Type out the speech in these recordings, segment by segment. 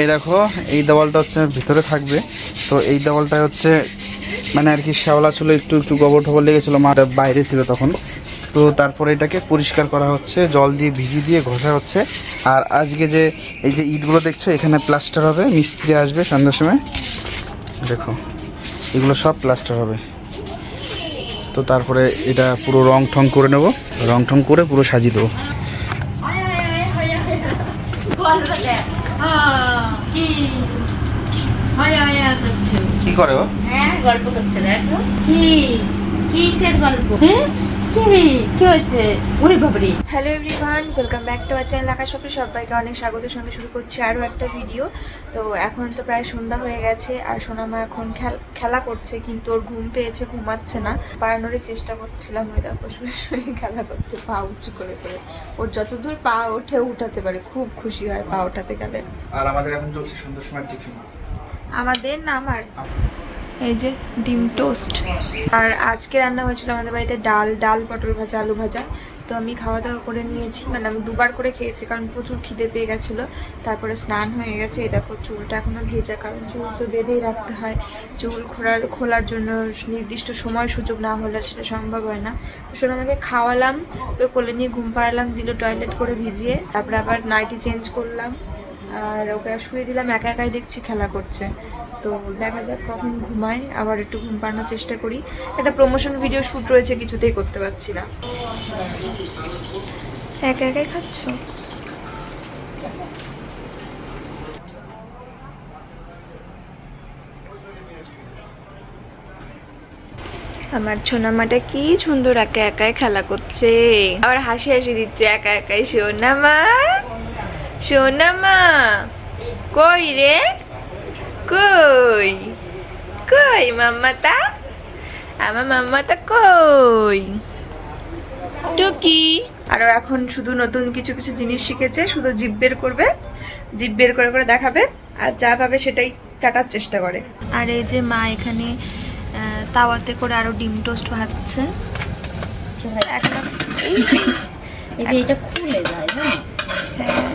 এই দেখো, এই দেওয়ালটা হচ্ছে ভিতরে থাকবে। তো এই দেওয়ালটা হচ্ছে মানে আর কি শ্যাওলা ছিল, একটু একটু গোবর ঠবর লেগেছিলো মাঠ বাইরে ছিল তখন। তো তারপরে এটাকে পরিষ্কার করা হচ্ছে, জল দিয়ে ভিজি দিয়ে ঘষা হচ্ছে। আর আজকে যে, এই যে ইটগুলো দেখছ, এখানে প্লাস্টার হবে, মিস্ত্রি আসবে সন্ধ্যার সময়। দেখো, এগুলো সব প্লাস্টার হবে। তো তারপরে এটা পুরো রং ঠং করে নেব। রং ঠং করে পুরো সাজিয়ে দেবো। কি? কী করে ও? হ্যাঁ গল্প করছে দেখো। কি? কিসের গল্প? হ্যাঁ কি কি হয়েছে? ওরে বাবারে। Hello everyone welcome back to our channel Akash শপে সবাইকে অনেক স্বাগত সঙ্গে শুরু করছি আরও একটা ভিডিও তো এখন তো প্রায় সন্ধ্যা হয়ে গেছে আর সোনামা এখন খেল- খেলা করছে কিন্তু ওর ঘুম পেয়েছে ঘুমাচ্ছে না। পাড়ানোরই চেষ্টা করছিলাম ওই দেখো শুয়ে খেলা করছে পা উঁচু করে করে। ওর যতদূর পা ওঠে উঠাতে পারে। খুব খুশি হয় পা ওঠাতে গেলে। আর আমাদের এখন চলছে সন্ধ্যার সময় টিফিন। আমাদের না আমার এই যে ডিম টোস্ট। আর আজকে রান্না হয়েছিল আমাদের বাড়িতে ডাল ডাল পটল ভাজা, আলু ভাজা। তো আমি খাওয়া দাওয়া করে নিয়েছি। মানে আমি দুবার করে খেয়েছি, কারণ প্রচুর খিদে পেয়ে গেছিল। তারপরে স্নান হয়ে গেছে। এই দেখো, চুলটা এখনও ভেজা, কারণ চুল তো বেঁধেই রাখতে হয়। চুল খোলার খোলার জন্য নির্দিষ্ট সময় সুযোগ না হলে সেটা সম্ভব হয় না। তো সেটা আমাকে খাওয়ালাম। ওই কোলে নিয়ে ঘুম পাড়ালাম, দিল টয়লেট করে ভিজিয়ে। তারপরে আবার নাইটি চেঞ্জ করলাম। আর ওকে শুয়ে দিলাম। একা একাই দেখছি খেলা করছে। তো দেখা যাক কখন ঘুমায় আবার একটু ঘুম পাড়ানোর চেষ্টা করি। একটা প্রমোশন ভিডিও শ্যুট রয়েছে কিছুতেই করতে পারছি না। একা একাই খাচ্ছ? আমার ছোনামাটা কি সুন্দর একা একাই খেলা করছে। আবার হাসি হাসি দিচ্ছে একা একাই। সোনামা সোনামা কই রে? কই কই মাম্মাটা আমার মাম্মাটা কই টুকি আরও এখন শুধু নতুন কিছু কিছু জিনিস শিখেছে শুধু জিভ বের করবে জিভ বের করে করে দেখাবে আর যা পাবে সেটাই চাটার চেষ্টা করে। আর এই যে মা এখানে তাওয়াতে করে আরও ডিম টোস্ট ভাজছে। এখন এই যে এটা খুলে যায় হ্যাঁ?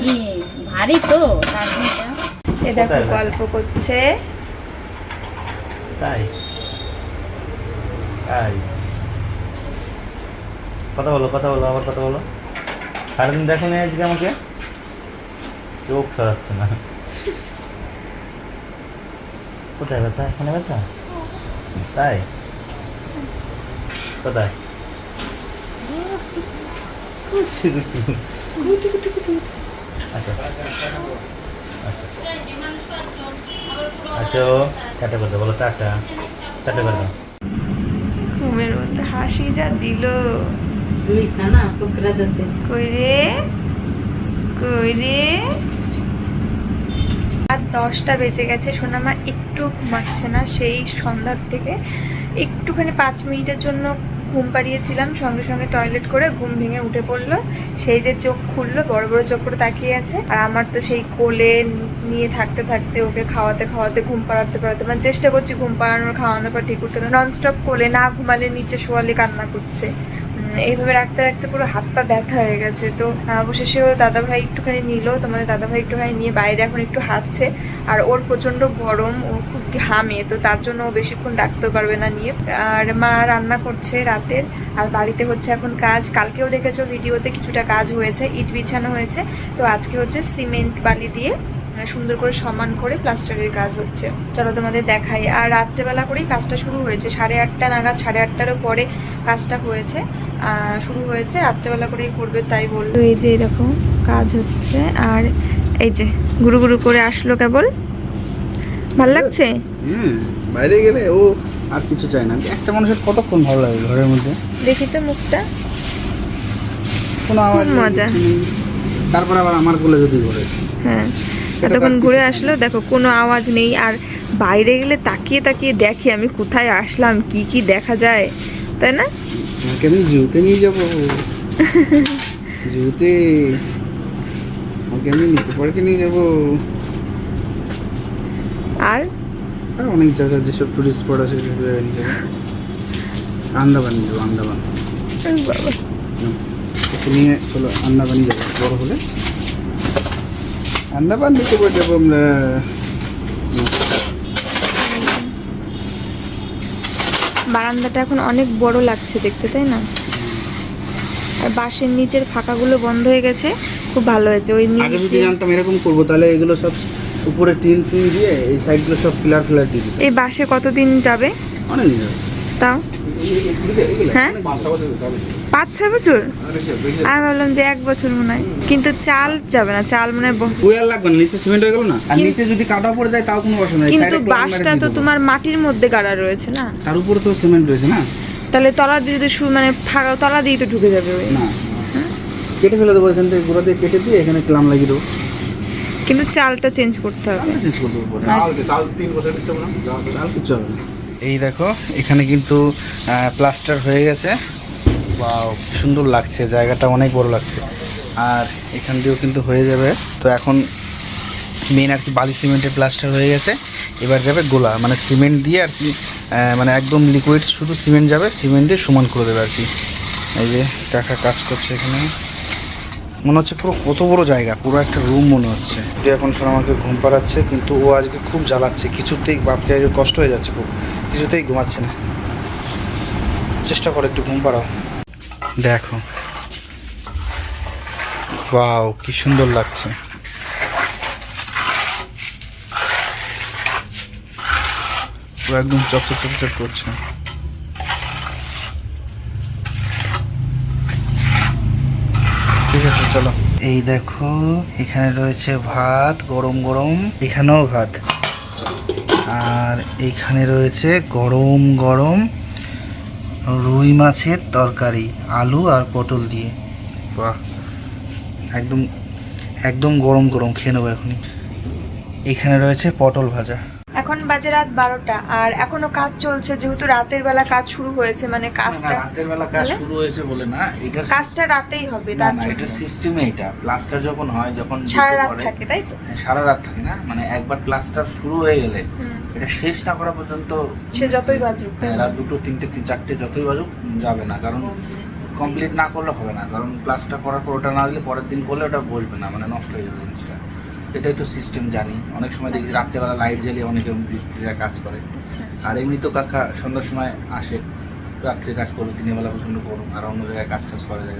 ই ভারী তো তার এ দেখো গল্প করছে। তাই? তাই? কথা বলো কথা বলো আবার কথা বলো। সারাদিন দেখো নি আজকে আমাকে? চোখ সরাচ্ছে না। কোথায় ব্যথা? এখানে ব্যথা? তাই? কোথায়। আচ্ছা। আসো টাটা করে দাও বলো টাটা। টাটা করে দাও ঘুমের মধ্যে হাসি যা দিল। দুই খানা টুকরা দিতে। কই রে? কই রে? আর দশটা বেজে গেছে সোনামা একটু ঘুমাচ্ছে না সেই সন্ধ্যার থেকে একটুখানি পাঁচ মিনিটের জন্য ঘুম পাড়িয়েছিলাম, সঙ্গে সঙ্গে টয়লেট করে ঘুম ভেঙে উঠে পড়ল। সেই যে চোখ খুললো, বড় বড় চোখ করে তাকিয়ে আছে। আর আমার তো সেই কোলে নিয়ে থাকতে থাকতে, ওকে খাওয়াতে খাওয়াতে, ঘুম পাড়াতে পাড়াতে মানে চেষ্টা করছি ঘুম পাড়ানোর, খাওয়ানোর পর ঠিক করতে ননস্টপ কোলে না ঘুমালে নিচে শোয়ালে কান্না করছে। এইভাবে রাখতে রাখতে পুরো হাত পা ব্যথা হয়ে গেছে। তো অবশেষে ও দাদাভাই একটুখানি নিল। তোমাদের দাদাভাই একটুখানি নিয়ে বাইরে এখন একটু হাঁটছে। আর ওর প্রচণ্ড গরম, ও খুব ঘামে। তো তার জন্য ও বেশিক্ষণ রাখতেও পারবে না নিয়ে। আর মা রান্না করছে রাতের। আর বাড়িতে হচ্ছে এখন কাজ। কালকেও দেখেছ ভিডিওতে কিছুটা কাজ হয়েছে, ইট বিছানো হয়েছে। তো আজকে হচ্ছে সিমেন্ট বালি দিয়ে সুন্দর করে সমান করে প্লাস্টারের কাজ হচ্ছে। চলো তোমাদের দেখাই। আর রাত্রেবেলা করেই কাজটা শুরু হয়েছে। সাড়ে আটটা নাগাদ, সাড়ে আটটারও পরে কাজটা হয়েছে শুরু হয়েছে রাত্রেবেলা করেই করবে তাই বলল। এই যে দেখো কাজ হচ্ছে আর এই যে গুরু গুরু করে আসলো কেবল। ভালো লাগছে? হ্যাঁ বাইরে গেলে ও আর কিছু চায় না। একটা মানুষের কতক্ষণ ভালো লাগে ঘরের মধ্যে? দেখি তো মুখটা। কোনো আওয়াজ মজা। তারপর আবার আমার কোলে যদি ঘরে। হ্যাঁ এতক্ষণ ঘুরে আসলো দেখো কোনো আওয়াজ নেই। আর বাইরে গেলে তাকিয়ে তাকিয়ে দেখি আমি কোথায় আসলাম কি কি দেখা যায়। তাই না? আমাকে আমি জুতে নিয়ে যাব। জুতে আমাকে আমি নিকো পার্কে নিয়ে যাব। আর? আর অনেক জায়গা যেসব টুরিস্ট স্পট আছে সেসব জায়গায় নিয়ে যাব। আন্দামান নিয়ে যাব আন্দামান। বাবা। ওকে নিয়ে চলো আন্দামানই যাব বড় হলে। Anda ba dito ba diba বারান্দাটা এখন অনেক বড় লাগছে দেখতে তাই না? আর বাঁশের নিচের ফাঁকাগুলো বন্ধ হয়ে গেছে খুব ভালো হয়েছে। ওই নিচ আগে যদি জানতাম এরকম করব তাহলে এগুলো সব উপরে টিন ফিন দিয়ে এই সাইডগুলো সব ফিলার ফিলার দিয়ে এই বাসে কতদিন যাবে? অনেক দিন যাবে। তাও? হ্যাঁ? পাঁচ ছয় বছর? আমি ভাবলাম যে এক বছর মনে হয়। কিন্তু চাল যাবে না চাল মনে হয় লাগবে না নিচে সিমেন্ট হয়ে গেল না? আর নিচে যদি কাটা পড়ে যায় তাও কোনো অসুবিধা নেই। কিন্তু বাসটা তো তোমার মাটির মধ্যে গাড়া রয়েছে না? তার উপরে তো সিমেন্ট রয়েছে না? তাহলে তলা দিয়ে যদি শু- মানে ফাঁকা তলা দিয়ে তো ঢুকে যাবে ওই। না। কেটে ফেলে দেবো এখান থেকে গোড়া দিয়ে কেটে দিয়ে এখানে ক্লাম লাগিয়ে দেবো। কিন্তু চালটা চেঞ্জ করতে হবে। চেঞ্জ করে দেবো পরে। চাল কিচ্ছু হবে এই দেখো এখানে কিন্তু প্লাস্টার হয়ে গেছে। সুন্দর লাগছে, জায়গাটা অনেক বড় লাগছে। আর এখান দিয়েও কিন্তু হয়ে যাবে। তো এখন মেন আর কি বালি সিমেন্টের প্লাস্টার হয়ে গেছে। এবার যাবে গোলা মানে সিমেন্ট দিয়ে আর কি মানে একদম লিকুইড শুধু সিমেন্ট যাবে, সিমেন্ট দিয়ে সমান করে দেবে আর কি। এই যে কাকা কাজ করছে এখানে। মনে হচ্ছে পুরো কত বড় জায়গা, পুরো একটা রুম মনে হচ্ছে। এখন শোনা আমাকে ঘুম পাড়াচ্ছে, কিন্তু ও আজকে খুব জ্বালাচ্ছে, কিছুতেই বাপকে কষ্ট হয়ে যাচ্ছে খুব, কিছুতেই ঘুমাচ্ছে না। চেষ্টা করে একটু ঘুম পাড়াও। দেখো। ওয়াও, কি সুন্দর লাগছে। একদম চকচক চকচক করছে। ঠিক আছে, চলো। এই দেখো, এখানে রয়েছে ভাত, গরম গরম। এখানেও ভাত। আর এখানে রয়েছে গরম গরম। রুই মাছের তরকারি আলু আর পটল দিয়ে। বাহ একদম একদম গরম গরম খেয়ে নেব এখনই। এখানে রয়েছে পটল ভাজা। এখন বাজে রাত বারোটা আর এখনও কাজ চলছে যেহেতু রাতের বেলা কাজ শুরু হয়েছে মানে কাজটা রাতের বেলা কাজ শুরু হয়েছে বলে না এটার কাজটা রাতেই হবে তার না জন্য। এটা সিস্টেমে এটা। প্লাস্টার যখন হয় যখন সারা রাত থাকে তাই তো? সারা রাত থাকে না মানে একবার প্লাস্টার শুরু হয়ে গেলে। এটা শেষ না করা পর্যন্ত সে যতই বাজুক। হ্যাঁ, রাত দুটো তিনটে তিন চারটে যতই বাজুক যাবে না। কারণ কমপ্লিট না করলে হবে না। কারণ প্লাস্টার করার পর ওটা না দিলে পরের দিন করলে ওটা বসবে না মানে নষ্ট হয়ে যাবে জিনিসটা। এটাই তো সিস্টেম জানি। অনেক সময় দেখি রাত্রেবেলা লাইট জ্বালিয়ে অনেকে মিস্ত্রিরা কাজ করে। আচ্ছা আচ্ছা। আর এমনি তো কাকা সন্ধ্যার সময় আসে। রাত্রে কাজ করো দিনের বেলা প্রচণ্ড গরম আর অন্য জায়গায় কাজ টাজ করা যায়।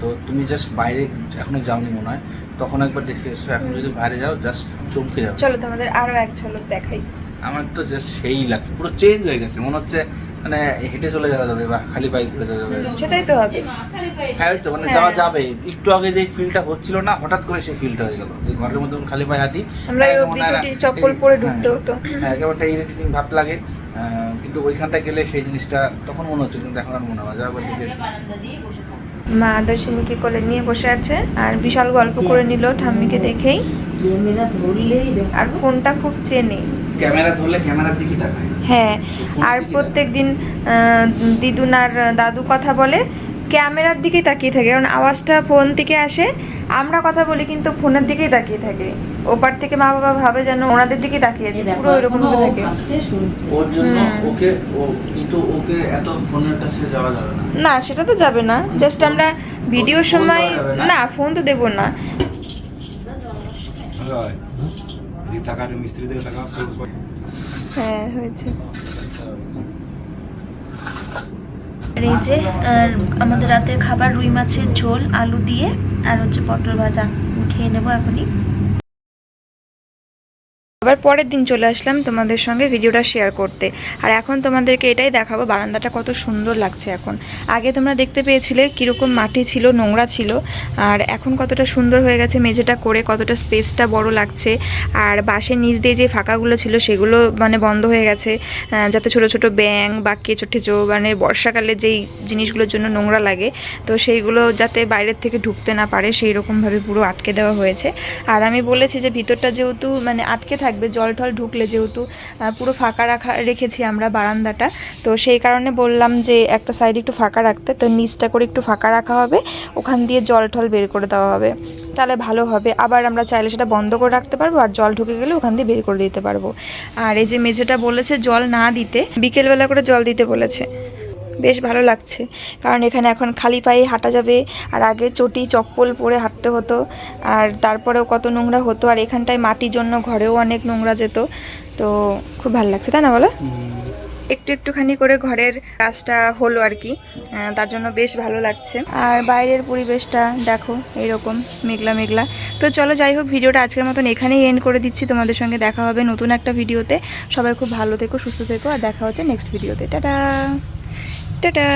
তো তুমি জাস্ট বাইরে এখনও যাওনি মনে হয় তখন একবার দেখে এসো। এখন যদি বাইরে যাও জাস্ট চমকে যাও চলো তোমাদের আরও এক ঝলক দেখাই। আমার তো জাস্ট সেই লাগছে পুরো চেঞ্জ হয়ে গেছে মনে হচ্ছে মানে হেঁটে চলে যাওয়া যাবে বা খালি বাইক করে যাওয়া যাবে। সেটাই তো হবে। হ্যাঁ ওই তো মানে হ্যাঁ। যাওয়া যাবে একটু আগে যে ফিলটা হচ্ছিল না হঠাৎ করে সেই ফিলটা হয়ে গেল। যে ঘরের মধ্যে খালি পায়ে হাঁটি আমরা মনে হয় চপ্পল পরে ঢুকতে হ্যাঁ, হতো। হ্যাঁ একেবারে ইরিটেটিং ভাব লাগে। আহ, কিন্তু ওইখানটা গেলে সেই জিনিসটা তখন মনে হচ্ছে কিন্তু এখন আর মনে হয় না। যাও একবার দেখে এসো। বারান্দা দিয়ে বসে থাকো মা দর্শনীকে কোলে নিয়ে বসে আছে আর বিশাল গল্প করে নিল ঠাম্মিকে দেখেই। ক্যামেরা ধরলেই দেখো। আর ফোনটা খুব চেনে। ক্যামেরা ধরলে ক্যামেরার দিকে তাকায়। হ্যাঁ আর দিকে প্রত্যেক দিন দিদুন আর দাদু কথা বলে ক্যামেরার দিকেই তাকিয়ে থাকে। কারণ আওয়াজটা ফোন থেকে আসে আমরা কথা বলি কিন্তু ফোনের দিকেই তাকিয়ে থাকে। ওপার থেকে মা বাবা ভাবে যেন ওনাদের দিকেই তাকিয়েছে এই পুরো এরকম এখনও থাকে। ওর জন্য ওকে ও কিন্তু ওকে এত ফোনের কাছে যাওয়া যাবে না। না সেটা তো যাবে না। জাস্ট আমরা ভিডিওর সময় না? না ফোন তো দেবো না। হ্যাঁ হয়েছে। রেজে এই যে আর আমাদের রাতের খাবার রুই মাছের ঝোল আলু দিয়ে আর হচ্ছে পটল ভাজা। খেয়ে নেব এখনই। আবার পরের দিন চলে আসলাম তোমাদের সঙ্গে ভিডিওটা শেয়ার করতে। আর এখন তোমাদেরকে এটাই দেখাবো, বারান্দাটা কত সুন্দর লাগছে এখন। আগে তোমরা দেখতে পেয়েছিলে কীরকম মাটি ছিল, নোংরা ছিল, আর এখন কতটা সুন্দর হয়ে গেছে মেঝেটা করে, কতটা স্পেসটা বড় লাগছে। আর বাঁশের নিচ দিয়ে যে ফাঁকাগুলো ছিল সেগুলো মানে বন্ধ হয়ে গেছে যাতে ছোট ছোট ব্যাং বা কেঁচো মানে বর্ষাকালে যেই জিনিসগুলোর জন্য নোংরা লাগে, তো সেইগুলো যাতে বাইরের থেকে ঢুকতে না পারে সেই রকমভাবে পুরো আটকে দেওয়া হয়েছে। আর আমি বলেছি যে ভিতরটা যেহেতু মানে আটকে থাকবে, জল টল ঢুকলে যেহেতু পুরো ফাঁকা রাখা, রেখেছি আমরা বারান্দাটা। তো সেই কারণে বললাম যে একটা সাইড একটু ফাঁকা রাখতে, তো নিচটা করে একটু ফাঁকা রাখা হবে, ওখান দিয়ে জল টল বের করে দেওয়া হবে। তাহলে ভালো হবে। আবার আমরা চাইলে সেটা বন্ধ করে রাখতে পারব, আর জল ঢুকে গেলে ওখান দিয়ে বের করে দিতে পারব। আর এই যে মেঝেটা বলেছে জল না দিতে, বিকেলবেলা করে জল দিতে বলেছে। বেশ ভালো লাগছে। কারণ এখানে এখন খালি পায়ে হাঁটা যাবে আর আগে চটি চপ্পল পরে হাঁটতে হতো আর তারপরেও কত নোংরা হতো আর এখানটায় মাটির জন্য ঘরেও অনেক নোংরা যেত। তো খুব ভালো লাগছে তাই না বলো? একটু একটুখানি করে ঘরের কাজটা হলো আর কি তার জন্য বেশ ভালো লাগছে। আর বাইরের পরিবেশটা দেখো এইরকম মেঘলা মেঘলা। তো চলো যাই হোক ভিডিওটা আজকের মতন এখানেই এন্ড করে দিচ্ছি। তোমাদের সঙ্গে দেখা হবে নতুন একটা ভিডিওতে। সবাই খুব ভালো থেকো সুস্থ থেকো আর দেখা হচ্ছে নেক্সট ভিডিওতে। টাটা! টাটা